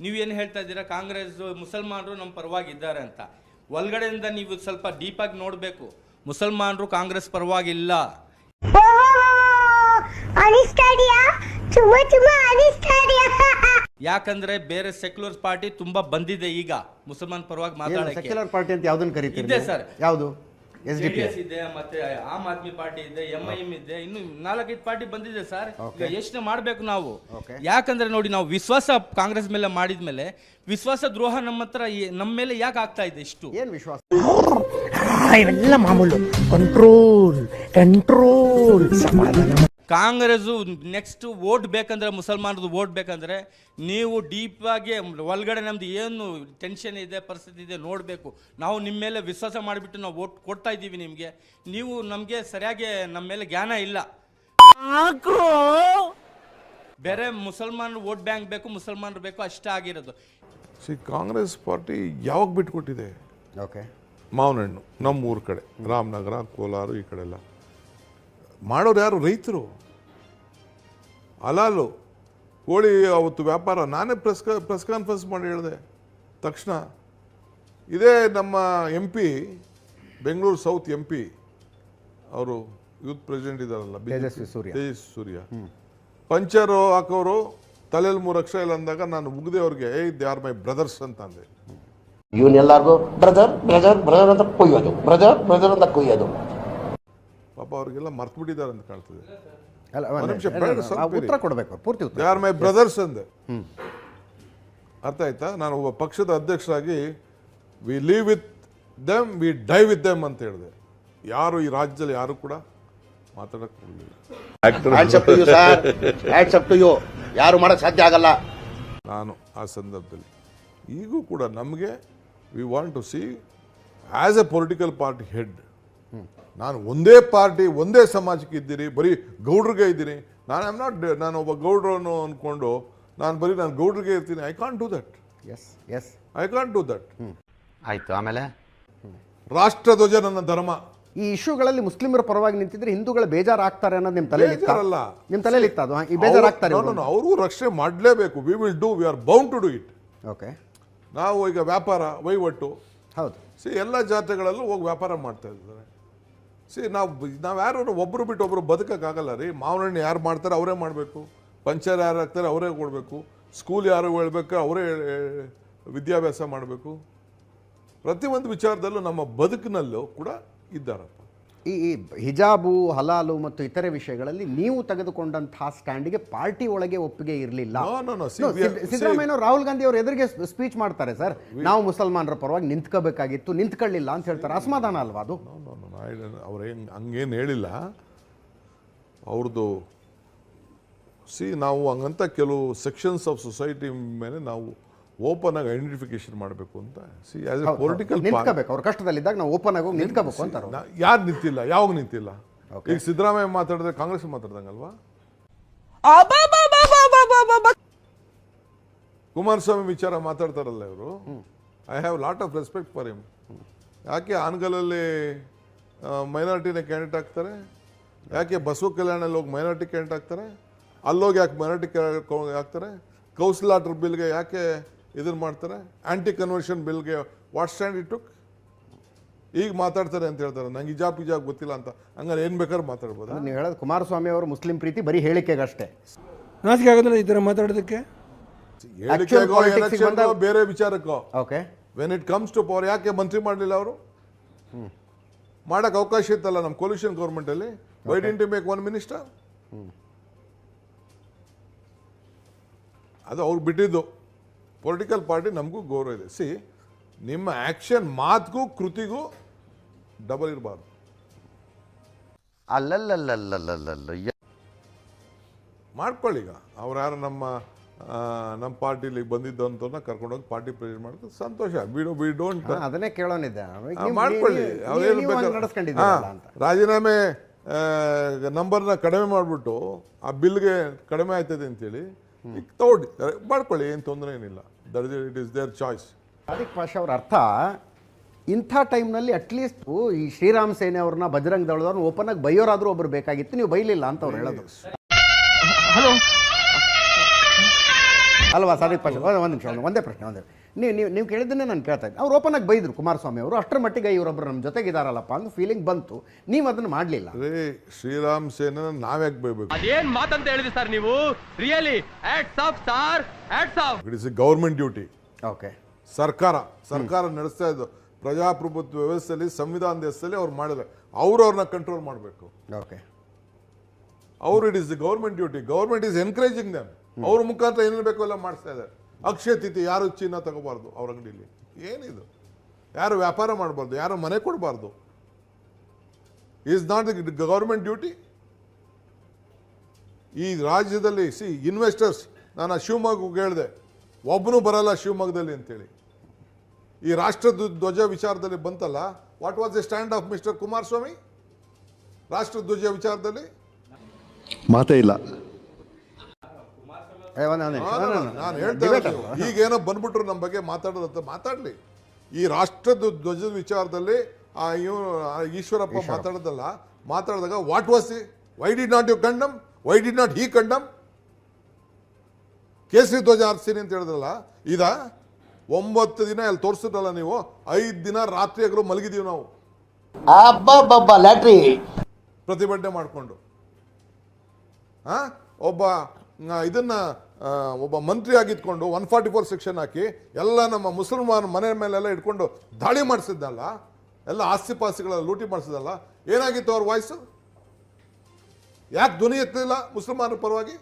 ನೀವೇನು ಹೇಳ್ತಾ ಇದ್ದೀರಾ ಕಾಂಗ್ರೆಸ್ ಮುಸಲ್ಮಾನರು ನಮ್ಮ ಪರವಾಗಿದ್ದಾರೆ ಅಂತ. ಒಳಗಡೆಯಿಂದ ನೀವು ಸ್ವಲ್ಪ ಡೀಪಾಗಿ ನೋಡಬೇಕು. ಮುಸಲ್ಮಾನರು ಕಾಂಗ್ರೆಸ್ ಪರವಾಗಿಲ್ಲ. ಯಾಕಂದ್ರೆ ಬೇರೆ ಸೆಕ್ಯುಲರ್ ಪಾರ್ಟಿ ತುಂಬಾ ಬಂದಿದೆ ಈಗ. ಮುಸಲ್ಮಾನ್ ಪರವಾಗಿ ಮಾತಾಡಕ್ಕೆ. ಸೆಕ್ಯುಲರ್ ಪಾರ್ಟಿ ಅಂತ ಯಾವ್ದನ್ನ ಕರಿತೀರಿ ಇದೆ ಸರ್. ಯಾವುದು? ಎಸ್ ಡಿ ಪಿ JDS ಇದೆ ಮತ್ತೆ ಆಮ್ ಆದ್ಮಿ ಪಾರ್ಟಿ ಇದೆ ಎಂ ಐ ಎಂ ಇದೆ ಇನ್ನು ನಾಲ್ಕೈದು ಪಾರ್ಟಿ ಬಂದಿದೆ ಸರ್. ಈಗ ಯೋಚನೆ ಮಾಡ್ಬೇಕು ನಾವು? ಯಾಕಂದ್ರೆ ನೋಡಿ ನಾವು ವಿಶ್ವಾಸ ಕಾಂಗ್ರೆಸ್ ಮೇಲೆ ಮಾಡಿದ್ಮೇಲೆ ವಿಶ್ವಾಸ ದ್ರೋಹ ನಮ್ಮ ಹತ್ರ ನಮ್ಮ ಮೇಲೆ ಯಾಕೆ ಆಗ್ತಾ ಇದೆ ಇಷ್ಟು? ಏನ್ ವಿಶ್ವಾಸ? ಇವೆಲ್ಲ ಮಾಮೂಲು. ಕಂಟ್ರೋಲ್ ಕಂಟ್ರೋಲ್ ಸಮಾಧಾನ ಕಾಂಗ್ರೆಸ್ ನೆಕ್ಸ್ಟ್ ವೋಟ್ ಬೇಕಂದ್ರೆ ಮುಸಲ್ಮಾನರದು ವೋಟ್ ಬೇಕಂದ್ರೆ ನೀವು ಡೀಪ್ ಆಗಿ ಒಳಗಡೆ ನಮ್ದು ಏನು ಟೆನ್ಷನ್ ಇದೆ ಪರಿಸ್ಥಿತಿ ಇದೆ ನೋಡಬೇಕು. ನಾವು ನಿಮ್ಮ ಮೇಲೆ ವಿಶ್ವಾಸ ಮಾಡಿಬಿಟ್ಟು ನಾವು ವೋಟ್ ಕೊಡ್ತಾ ಇದ್ದೀವಿ ನಿಮಗೆ. ನೀವು ನಮಗೆ ಸರಿಯಾಗಿ ನಮ್ಮ ಮೇಲೆ ಜ್ಞಾನ ಇಲ್ಲ. ಬೇರೆ ಮುಸಲ್ಮಾನರು ವೋಟ್ ಬ್ಯಾಂಕ್ ಬೇಕು ಮುಸಲ್ಮಾನರು ಬೇಕು ಅಷ್ಟೇ ಆಗಿರೋದು. ಸಿ ಕಾಂಗ್ರೆಸ್ ಪಾರ್ಟಿ ಯಾವಾಗ ಬಿಟ್ಕೊಟ್ಟಿದೆ? ಓಕೆ. ಮಾವನಹಣ್ಣು ನಮ್ಮ ಊರ ಕಡೆ ರಾಮನಗರ ಕೋಲಾರ ಈ ಕಡೆ ಎಲ್ಲ ಮಾಡೋರು ಯಾರು ರೈತರು? ಅಲಾಲು ಕೋಳಿ ಅವತ್ತು ವ್ಯಾಪಾರ ನಾನೇ ಪ್ರೆಸ್ ಪ್ರೆಸ್ ಕಾನ್ಫರೆನ್ಸ್ ಮಾಡಿ ಹೇಳಿದೆ. ತಕ್ಷಣ ಇದೇ ನಮ್ಮ M P Bengaluru South M P ಅವರು ಯೂತ್ ಪ್ರೆಸಿಡೆಂಟ್ ಇದ್ದಾರಲ್ಲ. ತೇಜಸ್ವಿ ಸೂರ್ಯ. ತೇಜಸ್ವಿ ಸೂರ್ಯ. ಪಂಚರು ಹಾಕೋರು ತಲೆಯಲ್ಲಿ ಮೂರು ಅಕ್ಷರ ಇಲ್ಲ ಅಂದಾಗ ನಾನು ಮುಗ್ದೆ ಅವ್ರಿಗೆ ಏ ದೇ ಆರ್ ಮೈ ಬ್ರದರ್ಸ್ ಅಂತ ಅಂದೆ. ಇವನ್ನೆಲ್ಲರಿಗೂ ಬ್ರದರ್ ಬ್ರದರ್ ಬ್ರದರ್ ಅಂತ ಕೊಯ್ಯೋದು ಬ್ರದರ್ ಬ್ರದರ್ ಅಂತ ಕೊಯ್ಯೋದು. ಪಾಪ ಅವ್ರಿಗೆಲ್ಲ ಮರ್ತು ಬಿಟ್ಟಿದ್ದಾರೆ ಅಂತ ಕಾಣ್ತದೆ. ಉತ್ತರ ಕೊಡಬೇಕು ಪೂರ್ತಿ ಉತ್ತರ. ಮೈ ಬ್ರದರ್ಸ್ ಅಂದೆ. ಅರ್ಥ ಆಯ್ತಾ? ನಾನು ಒಬ್ಬ ಪಕ್ಷದ ಅಧ್ಯಕ್ಷರಾಗಿ we leave with them we die with them ಅಂತ ಹೇಳಿದೆ. ಯಾರು ಈ ರಾಜ್ಯದಲ್ಲಿ ಯಾರು ಕೂಡ ಮಾತಾಡಕ್ ಹೋಗಲಿಲ್ಲ ಯಾರು ಮಾಡಕ್ ಸಾಧ್ಯ ಆಗಲ್ಲ. ನಾನು ಆ ಸಂದರ್ಭದಲ್ಲಿ ಈಗೂ ಕೂಡ ನಮಗೆ we want to see as a political party head ನಾನು ಒಂದೇ ಪಾರ್ಟಿ ಒಂದೇ ಸಮಾಜಕ್ಕೆ ಇದ್ದೀರಿ ಬರೀ ಗೌಡ್ರಿಗೆ ಇದ್ದೀನಿ. ನಾನು ಆಮ್ ನಾಟ್ ನಾನು ಒಬ್ಬ ಗೌಡ್ರನ್ನು ಅಂದ್ಕೊಂಡು ನಾನು ಬರೀ ನಾನು ಗೌಡ್ರಿಗೆ ಇರ್ತೀನಿ. I can't do that yes yes I can't do that ಆಯ್ತು ಆಮೇಲೆ? ರಾಷ್ಟ್ರಧ್ವಜ ನನ್ನ ಧರ್ಮ. ಈ ಇಶ್ಯೂಗಳಲ್ಲಿ ಮುಸ್ಲಿಮರ ಪರವಾಗಿ ನಿಂತಿದ್ರೆ ಹಿಂದೂಗಳ ಬೇಜಾರಾಗ್ತಾರೆ ಅನ್ನೋದು ನಿಮ್ಮ ತಲೆಯಲ್ಲಿ ಇತ್ತಾ? ಬೇಜಾರಲ್ಲ. ನಿಮ್ಮ ತಲೆಯಲ್ಲಿ ಇತ್ತ ಅದು? ಈ ಬೇಜಾರಾಗ್ತಾರೆ ಆಗ್ತಾರೆ ಅವ್ರಿಗೂ ರಕ್ಷಣೆ ಮಾಡಲೇಬೇಕು. We will do we are bound to do it okay ನಾವು ಈಗ ವ್ಯಾಪಾರ ವಹಿವಟ್ಟು ಹೌದು. ಸಿ ಎಲ್ಲ ಜಾತ್ರೆಗಳಲ್ಲೂ ಹೋಗಿ ವ್ಯಾಪಾರ ಮಾಡ್ತಾ ಇದ್ದಾರೆ. ಸಿ, ನಾವು ನಾವು ಯಾರು ಒಬ್ಬರು ಬಿಟ್ಟು ಒಬ್ಬರು ಬದುಕೋಕ್ಕಾಗಲ್ಲ ರೀ. ಮಾವನಹಣ್ಣು ಯಾರು ಮಾಡ್ತಾರೆ ಅವರೇ ಮಾಡಬೇಕು. ಪಂಚರ್ ಯಾರು ಹಾಕ್ತಾರೆ ಅವರೇ ಕೊಡಬೇಕು. ಸ್ಕೂಲ್ ಯಾರು ಹೇಳ್ಬೇಕು ಅವರೇ ವಿದ್ಯಾಭ್ಯಾಸ ಮಾಡಬೇಕು. ಪ್ರತಿಯೊಂದು ವಿಚಾರದಲ್ಲೂ ನಮ್ಮ ಬದುಕಿನಲ್ಲೂ ಕೂಡ ಇದ್ದಾರಪ್ಪ ಈ ಹಿಜಾಬು ಹಲಾಲು ಮತ್ತು ಇತರೆ ವಿಷಯಗಳಲ್ಲಿ ನೀವು ತೆಗೆದುಕೊಂಡಂತಹ ಸ್ಟ್ಯಾಂಡಿಗೆ ಪಾರ್ಟಿ ಒಳಗೆ ಒಪ್ಪಿಗೆ ಇರಲಿಲ್ಲ. ಸಿದ್ದರಾಮಯ್ಯ ರಾಹುಲ್ ಗಾಂಧಿ ಅವರು ಎದುರಿಗೆ ಸ್ಪೀಚ್ ಮಾಡ್ತಾರೆ ಸರ್. ನಾವು ಮುಸಲ್ಮಾನರ ಪರವಾಗಿ ನಿಂತ್ಕೋಬೇಕಾಗಿತ್ತು ನಿಂತ್ಕೊಳ್ಳಿಲ್ಲ ಅಂತ ಹೇಳ್ತಾರೆ. ಅಸಮಾಧಾನ ಅಲ್ವಾ ಅದು? ಅವ್ರು ಹೆಂಗೆ ಹಂಗೇನು ಹೇಳಿಲ್ಲ. ಅವ್ರದ್ದು ಸಿ ನಾವು ಹಂಗಂತ ಕೆಲವು ಸೆಕ್ಷನ್ಸ್ ಆಫ್ ಸೊಸೈಟಿ ಮೇಲೆ ನಾವು ಓಪನ್ ಆಗಿ ಐಡೆಂಟಿಫಿಕೇಶನ್ ಮಾಡಬೇಕು ಅಂತ. ಸಿ ಆಸ್ ಎ ಪೊಲಿಟಿಕಲ್ ನಿಂತ್ಕೋಬೇಕು. ಅವ್ರ ಕಷ್ಟದಲ್ಲಿದ್ದಾಗ ನಾವು ಓಪನ್ ಆಗಿ ಹೋಗಿ ನಿಂತ್ಕೋಬೇಕು ಅಂತಾರೆ. ಯಾರು ನಿಂತಿಲ್ಲ? ಯಾವಾಗ ನಿಂತಿಲ್ಲ? ಈಗ ಸಿದ್ದರಾಮಯ್ಯ ಮಾತಾಡಿದ್ರೆ ಕಾಂಗ್ರೆಸ್ ಮಾತಾಡ್ದಂಗಲ್ವಾ? ಕುಮಾರಸ್ವಾಮಿ ವಿಚಾರ ಮಾತಾಡ್ತಾರಲ್ಲ ಇವರು. I have lot of respect for him ಯಾಕೆ ಆನ್ಗಲಲ್ಲಿ ಮೈನಾರಿಟಿನ ಕ್ಯಾಂಡಿಡೇಟ್ ಆಗ್ತಾರೆ ಯಾಕೆ ಬಸವ ಕಲ್ಯಾಣಲ್ಲಿ ಹೋಗಿ ಮೈನಾರಿಟಿ ಕ್ಯಾಂಡಿಡೇಟ್ ಆಗ್ತಾರೆ ಅಲ್ಲೋಗಿ ಯಾಕೆ ಮೈನಾರಿಟಿ ಆಗ್ತಾರೆ ಕೌನ್ಸಿಲಾಟರ್ ಬಿಲ್ಗೆ ಯಾಕೆ ಇದನ್ನು ಮಾಡ್ತಾರೆ. ಆ್ಯಂಟಿ ಕನ್ವರ್ಷನ್ ಬಿಲ್ಗೆ ವಾಟ್ ಸ್ಟ್ಯಾಂಡ್ ಇಟ್ ಟುಕ್ ಈಗ ಮಾತಾಡ್ತಾರೆ ಅಂತ ಹೇಳ್ತಾರೆ. ನಂಗೆ ಇಜಾಬ್ ಇಜಾಬ್ ಗೊತ್ತಿಲ್ಲ ಅಂತ. ಹಂಗಾರೆ ಏನು ಬೇಕಾದ್ರೂ ಮಾತಾಡ್ಬೋದು? ನೀವು ಹೇಳೋದು ಕುಮಾರಸ್ವಾಮಿ ಅವರು ಮುಸ್ಲಿಂ ಪ್ರೀತಿ ಬರೀ ಹೇಳಿಕೆಗಷ್ಟೇ. ನಾಚಿಕೆ ಆಗೋದಿಲ್ಲ ಈ ಥರ ಮಾತಾಡೋದಕ್ಕೆ? ಹೇಳಿಕೆಗೋ ಬೇರೆ ವಿಚಾರಕ್ಕೋ? Okay when it comes to power ಯಾಕೆ ಮಂತ್ರಿ ಮಾಡಲಿಲ್ಲ ಅವರು? ಮಾಡೋಕ್ಕೆ ಅವಕಾಶ ಇತ್ತಲ್ಲ ನಮ್ಮ coalition ಗೌರ್ಮೆಂಟಲ್ಲಿ why didn't make one minister ಅದು ಅವ್ರು ಬಿಟ್ಟಿದ್ದು. ಪೊಲಿಟಿಕಲ್ ಪಾರ್ಟಿ ನಮಗೂ ಗೌರವ ಇದೆ. ಸಿ ನಿಮ್ಮ ಆ್ಯಕ್ಷನ್ ಮಾತಿಗೂ ಕೃತಿಗೂ ಡಬಲ್ ಇರಬಾರ್ದು. ಅಲ್ಲಲ್ಲಲ್ಲಲ್ಲಲ್ಲಲ್ಲ ಮಾಡ್ಕೊಳ್ಳಿ ಈಗ. ಅವ್ರು ಯಾರು ನಮ್ಮ ನಮ್ಮ ಪಾರ್ಟಿಲಿ ಬಂದಿದ್ದು ಅಂತವ್ರನ್ನ ಕರ್ಕೊಂಡೋಗಿ ಪಾರ್ಟಿ ಪ್ರೆಸಿಡೆಂಟ್ ಮಾಡಿದ್ರೆ ಸಂತೋಷ. ಬಿಡು ವಿ ಡೋಂಟ್ ಅದನ್ನೇ ಕೇಳೋನಿದ್ದೆ. ಮಾಡ್ಕೊಳ್ಳಿ. ಅವ್ರೇನು ರಾಜೀನಾಮೆ ನಂಬರ್ನ ಕಡಿಮೆ ಮಾಡಿಬಿಟ್ಟು ಆ ಬಿಲ್ಗೆ ಕಡಿಮೆ ಆಯ್ತದೆ ಅಂತೇಳಿ ತಗೊಳ್ಳಿ. ಮಾಡ್ಕೊಳ್ಳಿ ಏನು ತೊಂದರೆ ಏನಿಲ್ಲ. That it is their choice Sadiq Pasha ಅವ್ರ ಅರ್ಥ ಇಂಥ ಟೈಮ್ನಲ್ಲಿ ಅಟ್ಲೀಸ್ಟ್ ಈ ಶ್ರೀರಾಮ್ ಸೇನೆ ಅವ್ರನ್ನ ಬಜರಂಗ್ ದಳದವ್ರನ್ನ ಓಪನ್ ಆಗಿ ಬೈಯೋರಾದ್ರೂ ಒಬ್ರು ಬೇಕಾಗಿತ್ತು. ನೀವು ಬೈಲಿಲ್ಲ ಅಂತ ಅವ್ರು ಹೇಳೋದು. ಅಲ್ವಾ ಸಾದಿಕ್ ಪಾಷ? ಒಂದು ನಿಮಿಷ ಒಂದು ಒಂದೇ ಪ್ರಶ್ನೆ ಒಂದೇ ನೀವು ನೀವು ನೀವು ಕೇಳಿದ್ದನ್ನೇ ನಾನು ಕೇಳ್ತಾ ಇದ್ದೆ. ಅವ್ರು ಓಪನ್ ಆಗಿ ಬೈದರು ಕುಮಾರಸ್ವಾಮಿ ಅವರು. ಅಷ್ಟರ ಮಟ್ಟಿಗೆ ಇವರೊಬ್ಬರು ನಮ್ಮ ಜೊತೆಗಿದಾರಲ್ಲಪ್ಪ ಅಂತ ಫೀಲಿಂಗ್ ಬಂತು. ನೀವು ಅದನ್ನು ಮಾಡಲಿಲ್ಲ. ರೇ ಶ್ರೀರಾಮ್ ಸೇನ ನಾವ್ಯಾಕೆ ಬೈಬೇಕು? ಅದೇನ್ ಮಾತಂತ ಹೇಳಿದ್ರಿ ಸರ್ ನೀವು? Really hats off star hats off it is a government duty okay ಸರ್ಕಾರ ಸರ್ಕಾರ ನಡೆಸ್ತಾ ಇದ್ದು ಪ್ರಜಾಪ್ರಭುತ್ವ ವ್ಯವಸ್ಥೆಯಲ್ಲಿ ಸಂವಿಧಾನದ ಹೆಸರಲ್ಲಿ ಅವ್ರು ಮಾಡಿದ್ರೆ ಅವ್ರು ಅವ್ರನ್ನ ಕಂಟ್ರೋಲ್ ಮಾಡಬೇಕು. ಓಕೆ ಅವ್ರು it is the government duty government is encouraging them ಅವ್ರ ಮುಖಾಂತರ ಏನೇನು ಬೇಕೋ ಎಲ್ಲ ಮಾಡಿಸ್ತಾ ಇದ್ದಾರೆ. ಅಕ್ಷಯ ತಿಥಿ ಯಾರು ಚಿನ್ನ ತಗೋಬಾರ್ದು ಅವ್ರ ಅಂಗಡಿಲಿ? ಏನಿದು? ಯಾರು ವ್ಯಾಪಾರ ಮಾಡಬಾರ್ದು? ಯಾರು ಮನೆ ಕೊಡಬಾರ್ದು? Is not the government duty ಈ ರಾಜ್ಯದಲ್ಲಿ ಸಿ ಇನ್ವೆಸ್ಟರ್ಸ್ ನಾನು ಶಿವಮೊಗ್ಗ ಹೇಳಿದೆ ಒಬ್ಬನು ಬರಲ್ಲ ಶಿವಮೊಗ್ಗದಲ್ಲಿ ಅಂತೇಳಿ. ಈ ರಾಷ್ಟ್ರ ಧ್ವಜ ವಿಚಾರದಲ್ಲಿ ಬಂತಲ್ಲ what was the stand of mister Kumaraswamy ರಾಷ್ಟ್ರ ಧ್ವಜ ವಿಚಾರದಲ್ಲಿ? ಮಾತೇ ಇಲ್ಲ. ನಾನು- ಹೇಳ್ತಾ ಈಗೇನೋ ಬಂದ್ಬಿಟ್ರು ನಮ್ಮ ಬಗ್ಗೆ ಮಾತಾಡೋದಂತ ಮಾತಾಡ್ಲಿ. ಈ ರಾಷ್ಟ್ರದ ಧ್ವಜದ ವಿಚಾರದಲ್ಲಿ ಆ ಇವ್ನು ಈಶ್ವರಪ್ಪ ಮಾತಾಡೋದಲ್ಲ ಮಾತಾಡಿದಾಗ what was why did not you condemn why did not he condemn ಕೇಸರಿ ಧ್ವಜ ಹಾರಿಸ್ತೀನಿ ಅಂತ ಹೇಳಿದ್ರಲ್ಲ ಇದ ಒಂಬತ್ತು ದಿನ ಅಲ್ಲಿ ತೋರಿಸಿದ್ರಲ್ಲ ನೀವು ಐದು ದಿನ ರಾತ್ರಿ ಆಗಲು ಮಲಗಿದೀವಿ ನಾವು. ಪ್ರತಿಭಟನೆ ಮಾಡಿಕೊಂಡು. ಹಾ ಒಬ್ಬ ಇದನ್ನ ಒಬ್ಬ ಮಂತ್ರಿ ಆಗಿದ್ಕೊಂಡು ಒನ್ ಫಾರ್ಟಿ ಫೋರ್ ಸೆಕ್ಷನ್ ಹಾಕಿ ಎಲ್ಲ ನಮ್ಮ ಮುಸಲ್ಮಾನ್ ಮನೆ ಮೇಲೆಲ್ಲ ಇಟ್ಕೊಂಡು ದಾಳಿ ಮಾಡಿಸಿದ್ದಲ್ಲ, ಎಲ್ಲ ಆಸ್ತಿ ಪಾಸ್ತಿಗಳೆಲ್ಲ ಲೂಟಿ ಮಾಡಿಸಿದಲ್ಲ ಏನಾಗಿತ್ತು ಅವ್ರ ವಾಯ್ಸು ಯಾಕೆ ಧ್ವನಿ ಎತ್ತಲಿಲ್ಲ ಮುಸಲ್ಮಾನರ ಪರವಾಗಿ?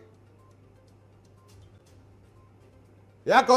ಯಾಕೆ